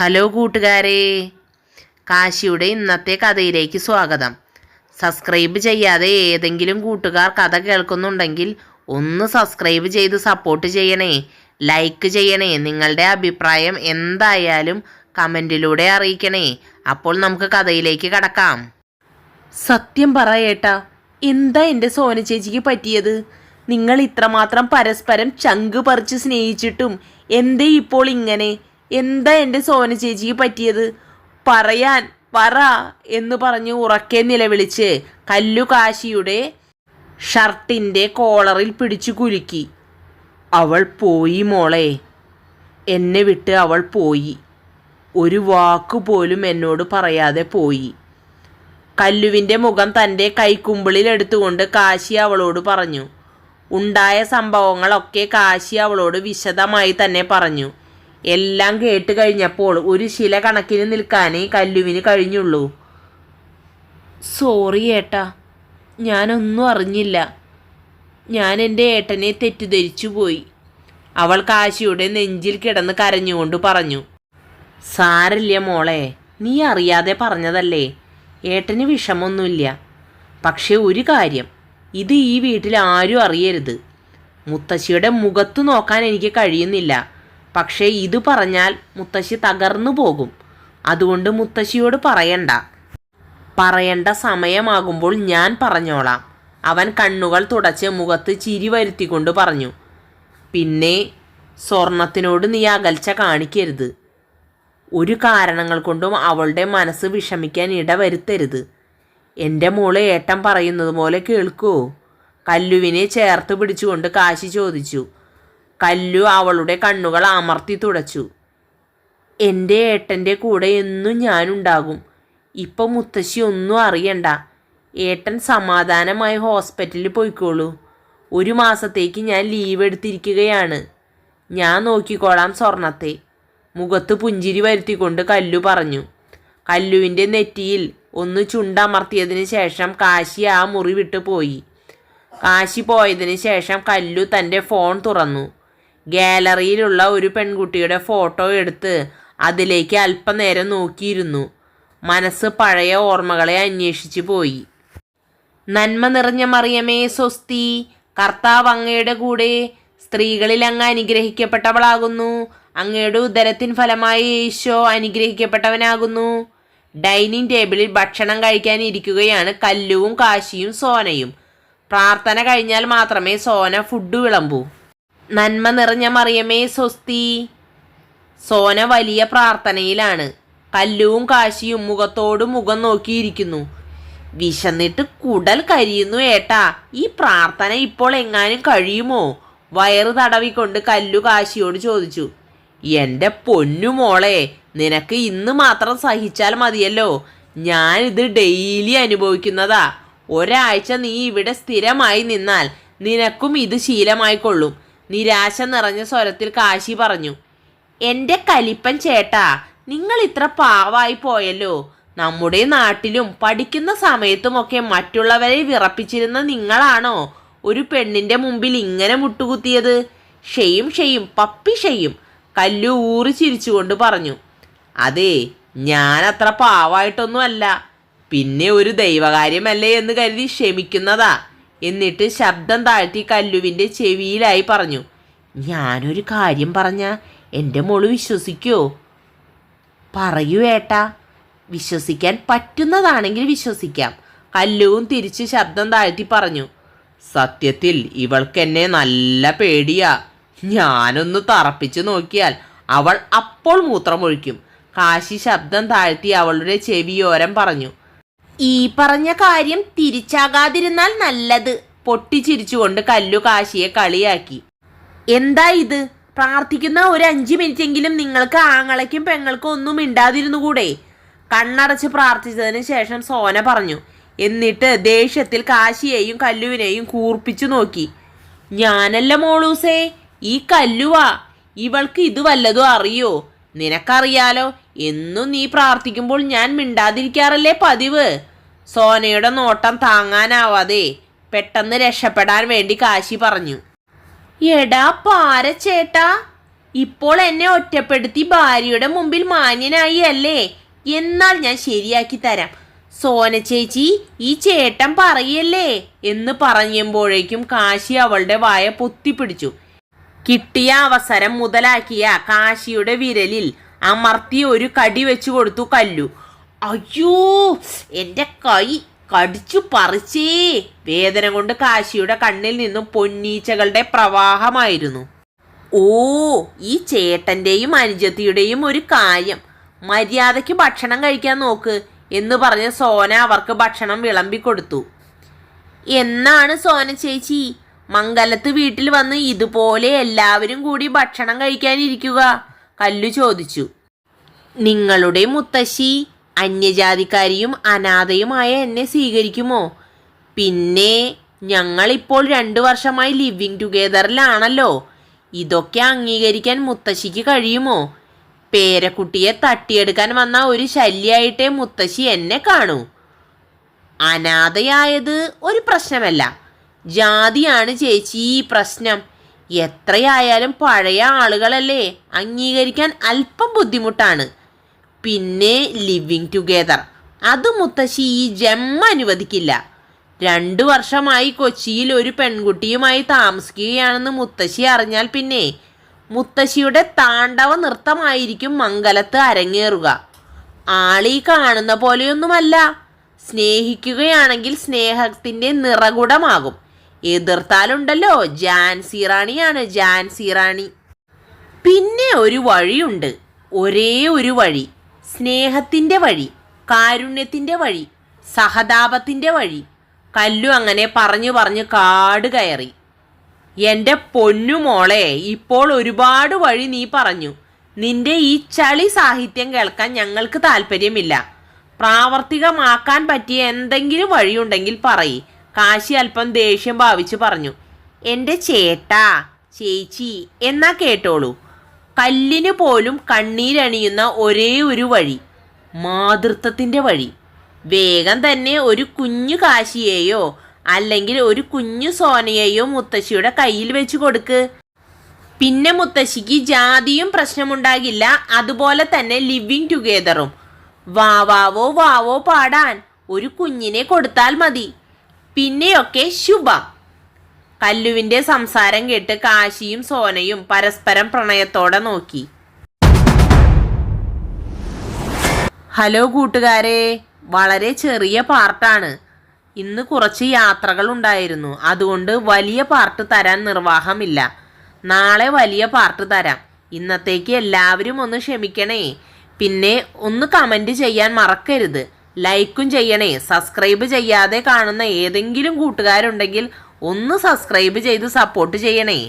Hello കൂട്ടുകാരെ. കാശിയുടെ ഇന്നത്തെ കഥയിലേക്ക് സ്വാഗതം. സബ്സ്ക്രൈബ് ചെയ്യാതെ ഏതെങ്കിലും കൂട്ടുകാർ കഥ കേൾക്കുന്നുണ്ടെങ്കിൽ ഒന്ന് സബ്സ്ക്രൈബ് ചെയ്ത് സപ്പോർട്ട് ചെയ്യണേ. ലൈക്ക് ചെയ്യണേ. നിങ്ങളുടെ അഭിപ്രായം എന്തായാലും കമന്റിലൂടെ അറിയിക്കണേ. അപ്പോൾ നമുക്ക് കഥയിലേക്ക് കടക്കാം. സത്യം പറ ഏട്ടാ. എന്താ എന്റെ സോന ചേച്ചിക്ക് പറ്റിയത്? നിങ്ങൾ ഇത്രമാത്രം പരസ്പരം ചങ്ക് പറിച്ച് സ്നേഹിച്ചിട്ടും എന്തേ ഇപ്പോൾ ഇങ്ങനെ? എന്താ എന്റെ സോന ചേച്ചിക്ക് പറ്റിയത്? പറയാൻ പറ എന്ന് പറഞ്ഞ് ഉറക്കെ നിലവിളിച്ച് കല്ലു കാശിയുടെ ഷർട്ടിന്റെ കോളറിൽ പിടിച്ചു കുലുക്കി. അവൾ പോയി മോളെ. എന്നെ വിട്ട് അവൾ പോയി. ഒരു വാക്ക് പോലും എന്നോട് പറയാതെ പോയി. കല്ലുവിന്റെ മുഖം തന്റെ കൈക്കുമ്പിളിൽ എടുത്തുകൊണ്ട് കാശി അവളോട് പറഞ്ഞു. ഉണ്ടായ സംഭവങ്ങളൊക്കെ കാശി അവളോട് വിശദമായി തന്നെ പറഞ്ഞു. എല്ലാം കേട്ട് കഴിഞ്ഞപ്പോൾ ഒരു ശില കണക്കിന് നിൽക്കാനേ കല്ലുവിന് കഴിഞ്ഞുള്ളൂ. സോറി ഏട്ടാ ഞാനൊന്നും അറിഞ്ഞില്ല. ഞാൻ എന്റെ ഏട്ടനെ തെറ്റിദ്ധരിച്ചു പോയി. അവൾ കാശിയുടെ നെഞ്ചിൽ കിടന്ന് കരഞ്ഞുകൊണ്ട് പറഞ്ഞു സാരില്ല മോളെ നീ അറിയാതെ പറഞ്ഞതല്ലേ? ഏട്ടന് വിഷമൊന്നുമില്ല. പക്ഷേ ഒരു കാര്യം ഇത് ഈ വീട്ടിൽ ആരും അറിയരുത്. മുത്തശ്ശിയുടെ മുഖത്ത് നോക്കാൻ എനിക്ക് കഴിയുന്നില്ല. പക്ഷേ ഇത് പറഞ്ഞാൽ മുത്തശ്ശി തകർന്നു പോകും. അതുകൊണ്ട് മുത്തശ്ശിയോട് പറയണ്ട. പറയേണ്ട സമയമാകുമ്പോൾ ഞാൻ പറഞ്ഞോളാം. അവൻ കണ്ണുകൾ തുടച്ച് മുഖത്ത് ചിരി വരുത്തിക്കൊണ്ട് പറഞ്ഞു. പിന്നെ സ്വർണത്തിനോട് നീ അകൽച്ച കാണിക്കരുത്. ഒരു കാരണങ്ങൾ കൊണ്ടും അവളുടെ മനസ്സ് വിഷമിക്കാൻ ഇടവരുത്തരുത്. എന്റെ മോൾ ഏട്ടൻ പറയുന്നത് പോലെ കേൾക്കുമോ കല്ലുവിനെ ചേർത്ത് പിടിച്ചുകൊണ്ട് കാശി ചോദിച്ചു. കല്ലു അവളുടെ കണ്ണുകൾ അമർത്തി തുടച്ചു. എന്റെ ഏട്ടന്റെ കൂടെ എന്നും ഞാനുണ്ടാകും. ഇപ്പം മുത്തശ്ശി ഒന്നും അറിയണ്ട. ഏട്ടൻ സമാധാനമായി ഹോസ്പിറ്റലിൽ പോയിക്കോളൂ. ഒരു മാസത്തേക്ക് ഞാൻ ലീവ് എടുത്തിരിക്കുകയാണ്. ഞാൻ നോക്കിക്കോളാം സ്വർണത്തെ. മുഖത്ത് പുഞ്ചിരി വരുത്തിക്കൊണ്ട് കല്ലു പറഞ്ഞു. കല്ലുവിന്റെ നെറ്റിയിൽ ഒന്ന് ചുണ്ടമർത്തിയതിന് ശേഷം കാശി ആ മുറി വിട്ടു പോയി. കാശി പോയതിന് ശേഷം കല്ലു തന്റെ ഫോൺ തുറന്നു. ഗാലറിയിലുള്ള ഒരു പെൺകുട്ടിയുടെ ഫോട്ടോ എടുത്ത് അതിലേക്ക് അല്പനേരം നോക്കിയിരുന്നു. മനസ്സ് പഴയ ഓർമ്മകളെ അന്വേഷിച്ചു പോയി. നന്മ നിറഞ്ഞ മറിയമേ സ്വസ്തി. കർത്താവ് അങ്ങയുടെ കൂടെ സ്ത്രീകളിൽ അങ്ങ് അനുഗ്രഹിക്കപ്പെട്ടവളാകുന്നു. അങ്ങയുടെ ഉദരത്തിൻ ഫലമായി ഈശോ അനുഗ്രഹിക്കപ്പെട്ടവനാകുന്നു. ഡൈനിങ് ടേബിളിൽ ഭക്ഷണം കഴിക്കാൻ ഇരിക്കുകയാണ്. കല്ലുവും കാശിയും സോനയും. പ്രാർത്ഥന കഴിഞ്ഞാൽ മാത്രമേ സോന ഫുഡ് വിളമ്പൂ. നന്മ നിറഞ്ഞ മറിയമേ സ്വസ്തി. സോന വലിയ പ്രാർത്ഥനയിലാണ്. കല്ലുവും കാശിയും മുഖത്തോട് മുഖം നോക്കിയിരിക്കുന്നു. വിശന്നിട്ട് കുടൽ കരിയുന്നു ഏട്ടാ. ഈ പ്രാർത്ഥന ഇപ്പോൾ എങ്ങാനും കഴിയുമോ? വയറ് തടവിക്കൊണ്ട് കല്ലു കാശിയോട് ചോദിച്ചു. എന്റെ പൊന്നു മോളെ നിനക്ക് ഇന്ന് മാത്രം സഹിച്ചാൽ മതിയല്ലോ. ഞാനിത് ഡെയിലി അനുഭവിക്കുന്നതാ. ഒരാഴ്ച നീ ഇവിടെ സ്ഥിരമായി നിന്നാൽ നിനക്കും ഇത് ശീലമായിക്കൊള്ളും. നിരാശ നിറഞ്ഞ സ്വരത്തിൽ കാശി പറഞ്ഞു എന്റെ കലിപ്പൻ ചേട്ടാ നിങ്ങൾ ഇത്ര പാവായി പോയല്ലോ. നമ്മുടെ നാട്ടിലും പഠിക്കുന്ന സമയത്തുമൊക്കെ മറ്റുള്ളവരെ വിറപ്പിച്ചിരുന്ന നിങ്ങളാണോ ഒരു പെണ്ണിന്റെ മുമ്പിൽ ഇങ്ങനെ മുട്ടുകുത്തിയത്? ഷെയും ഷെയും പപ്പി ഷെയും കല്ലു ഊറി ചിരിച്ചുകൊണ്ട് പറഞ്ഞു. അതെ ഞാൻ അത്ര പാവായിട്ടൊന്നുമല്ല. പിന്നെ ഒരു ദൈവകാര്യമല്ലേ എന്ന് കരുതി ക്ഷമിക്കുന്നതാ. എന്നിട്ട് ശബ്ദം താഴ്ത്തി കല്ലുവിന്റെ ചെവിയിലായി പറഞ്ഞു ഞാനൊരു കാര്യം പറഞ്ഞ എന്റെ മോൾ വിശ്വസിക്കോ? പറയൂ ഏട്ടാ വിശ്വസിക്കാൻ പറ്റുന്നതാണെങ്കിൽ വിശ്വസിക്കാം കല്ലുവും തിരിച്ച് ശബ്ദം താഴ്ത്തി പറഞ്ഞു. സത്യത്തിൽ ഇവൾക്കെന്നെ നല്ല പേടിയാ. ഞാനൊന്ന് തറപ്പിച്ച് നോക്കിയാൽ അവൾ അപ്പോൾ മൂത്രമൊഴിക്കും കാശി ശബ്ദം താഴ്ത്തി അവളുടെ ചെവിയോരം പറഞ്ഞു. ഈ പറഞ്ഞ കാര്യം തിരിച്ചാകാതിരുന്നാൽ നല്ലത്. പൊട്ടിച്ചിരിച്ചുകൊണ്ട് കല്ലു കാശിയെ കളിയാക്കി. എന്താ ഇത്? പ്രാർത്ഥിക്കുന്ന ഒരു അഞ്ച് മിനിറ്റെങ്കിലും നിങ്ങൾക്ക് ആങ്ങളയ്ക്കും പെങ്ങൾക്കും ഒന്നും മിണ്ടാതിരുന്നുകൂടെ? കണ്ണടച്ച് പ്രാർത്ഥിച്ചതിന് ശേഷം സോന പറഞ്ഞു. എന്നിട്ട് ദേഷ്യത്തിൽ കാശിയെയും കല്ലുവിനെയും കൂർപ്പിച്ചു നോക്കി. ഞാനല്ല മോളൂസേ ഈ കല്ലുവാ. ഇവൾക്ക് ഇത് വല്ലതും അറിയോ? നിനക്കറിയാലോ എന്നും നീ പ്രാർത്ഥിക്കുമ്പോൾ ഞാൻ മിണ്ടാതിരിക്കാറല്ലേ പതിവ്? സോനയുടെ നോട്ടം താങ്ങാനാവാതെ പെട്ടെന്ന് രക്ഷപ്പെടാൻ വേണ്ടി കാശി പറഞ്ഞു. എടാ പാരച്ചേട്ടാ ഇപ്പോൾ എന്നെ ഒറ്റപ്പെടുത്തി ഭാര്യയുടെ മുമ്പിൽ മാന്യനായി അല്ലേ എന്നാൽ ഞാൻ ശരിയാക്കി തരാം. സോന ചേച്ചി ഈ ചേട്ടൻ പറയല്ലേ? എന്ന് പറയുമ്പോഴേക്കും കാശി അവളുടെ വായ പൊത്തിപ്പിടിച്ചു. കിട്ടിയ അവസരം മുതലാക്കിയ കാശിയുടെ വിരലിൽ അമർത്തി ഒരു കടി വെച്ചു കൊടുത്തു കല്ലു. അയ്യോ എന്റെ കൈ കടിച്ചു പറിച്ചേ. വേദന കൊണ്ട് കാശിയുടെ കണ്ണിൽ നിന്നും പൊന്നീച്ചകളുടെ പ്രവാഹമായിരുന്നു. ഓ ഈ ചേട്ടന്റെയും അനുജത്തിയുടെയും ഒരു കാര്യം. മര്യാദയ്ക്ക് ഭക്ഷണം കഴിക്കാൻ നോക്ക് എന്ന് പറഞ്ഞ് സോന അവർക്ക് ഭക്ഷണം വിളമ്പിക്കൊടുത്തു എന്നാണ് സോന ചേച്ചി? മംഗലത്ത് വീട്ടിൽ വന്ന് ഇതുപോലെ എല്ലാവരും കൂടി ഭക്ഷണം കഴിക്കാനിരിക്കുക? കല്ലു ചോദിച്ചു. നിങ്ങളുടെ മുത്തശ്ശി അന്യജാതിക്കാരിയും അനാഥയുമായ എന്നെ സ്വീകരിക്കുമോ? പിന്നെ ഞങ്ങളിപ്പോൾ രണ്ടു വർഷമായി ലിവിങ് ടുഗെദറിലാണല്ലോ ഇതൊക്കെ അംഗീകരിക്കാൻ മുത്തശ്ശിക്ക് കഴിയുമോ? പേരക്കുട്ടിയെ തട്ടിയെടുക്കാൻ വന്ന ഒരു ശല്യായിട്ടേ മുത്തശ്ശി എന്നെ കാണൂ. അനാഥയായത് ഒരു പ്രശ്നമല്ല. ജാതിയാണ് ചേച്ചി ഈ പ്രശ്നം. എത്രയായാലും പഴയ ആളുകളല്ലേ അംഗീകരിക്കാൻ അല്പം ബുദ്ധിമുട്ടാണ്. പിന്നെ ലിവിങ് ടുഗെദർ അത് മുത്തശ്ശി ഈ ജമ്മ അനുവദിക്കില്ല. രണ്ടു വർഷമായി കൊച്ചിയിൽ ഒരു പെൺകുട്ടിയുമായി താമസിക്കുകയാണെന്ന് മുത്തശ്ശി അറിഞ്ഞാൽ പിന്നെ മുത്തശ്ശിയുടെ താണ്ഡവ നൃത്തമായിരിക്കും മംഗലത്ത് അരങ്ങേറുക. ആളീ കാണുന്ന പോലെയൊന്നുമല്ല. സ്നേഹിക്കുകയാണെങ്കിൽ സ്നേഹത്തിന്റെ നിറകുടമാകും. എതിർത്താലുണ്ടല്ലോ ജാൻസി റാണിയാണ് ജാൻസി റാണി. പിന്നെ ഒരു വഴിയുണ്ട്. ഒരേ ഒരു വഴി. സ്നേഹത്തിന്റെ വഴി കാരുണ്യത്തിന്റെ വഴി സഹതാപത്തിന്റെ വഴി കല്ലു അങ്ങനെ പറഞ്ഞു പറഞ്ഞു കാട് കയറി. എന്റെ പൊന്നു മോളെ ഇപ്പോൾ ഒരുപാട് വഴി നീ പറഞ്ഞു. നിന്റെ ഈ ചളി സാഹിത്യം കേൾക്കാൻ ഞങ്ങൾക്ക് താല്പര്യമില്ല. പ്രാവർത്തികമാക്കാൻ പറ്റിയ എന്തെങ്കിലും വഴിയുണ്ടെങ്കിൽ പറയി കാശി അല്പം ദേഷ്യം ഭാവിച്ചു പറഞ്ഞു. എന്റെ ചേട്ടാ ചേച്ചി എന്നാ കേട്ടോളൂ. കല്ലിന് പോലും കണ്ണീരണിയുന്ന ഒരേ ഒരു വഴി മാതൃത്വത്തിന്റെ വഴി. വേഗം തന്നെ ഒരു കുഞ്ഞു കാശിയെയോ അല്ലെങ്കിൽ ഒരു കുഞ്ഞു സോനയെയോ മുത്തശ്ശിയുടെ കയ്യിൽ വെച്ച് കൊടുക്ക്. പിന്നെ മുത്തശ്ശിക്ക് ജാതിയും പ്രശ്നമുണ്ടാകില്ല അതുപോലെ തന്നെ ലിവിങ് ടുഗെദറും വാവാവോ വാവോ പാടാൻ ഒരു കുഞ്ഞിനെ കൊടുത്താൽ മതി. പിന്നെയൊക്കെ ശുഭം. കല്ലുവിന്റെ സംസാരം കേട്ട് കാശിയും സോനയും പരസ്പരം പ്രണയത്തോടെ നോക്കി. ഹലോ കൂട്ടുകാരെ വളരെ ചെറിയ പാർട്ടാണ്. ഇന്ന് കുറച്ച് യാത്രകൾ ഉണ്ടായിരുന്നു. അതുകൊണ്ട് വലിയ പാർട്ട് തരാൻ നിർവാഹമില്ല. നാളെ വലിയ പാർട്ട് തരാം. ഇന്നത്തേക്ക് എല്ലാവരും ഒന്ന് ക്ഷമിക്കണേ. പിന്നെ ഒന്ന് കമന്റ് ചെയ്യാൻ മറക്കരുത്. ലൈക്കും ചെയ്യണേ. സബ്സ്ക്രൈബ് ചെയ്യാതെ കാണുന്ന ഏതെങ്കിലും കൂട്ടുകാരുണ്ടെങ്കിൽ ഒന്ന് സബ്സ്ക്രൈബ് ചെയ്ത് സപ്പോർട്ട് ചെയ്യണേ.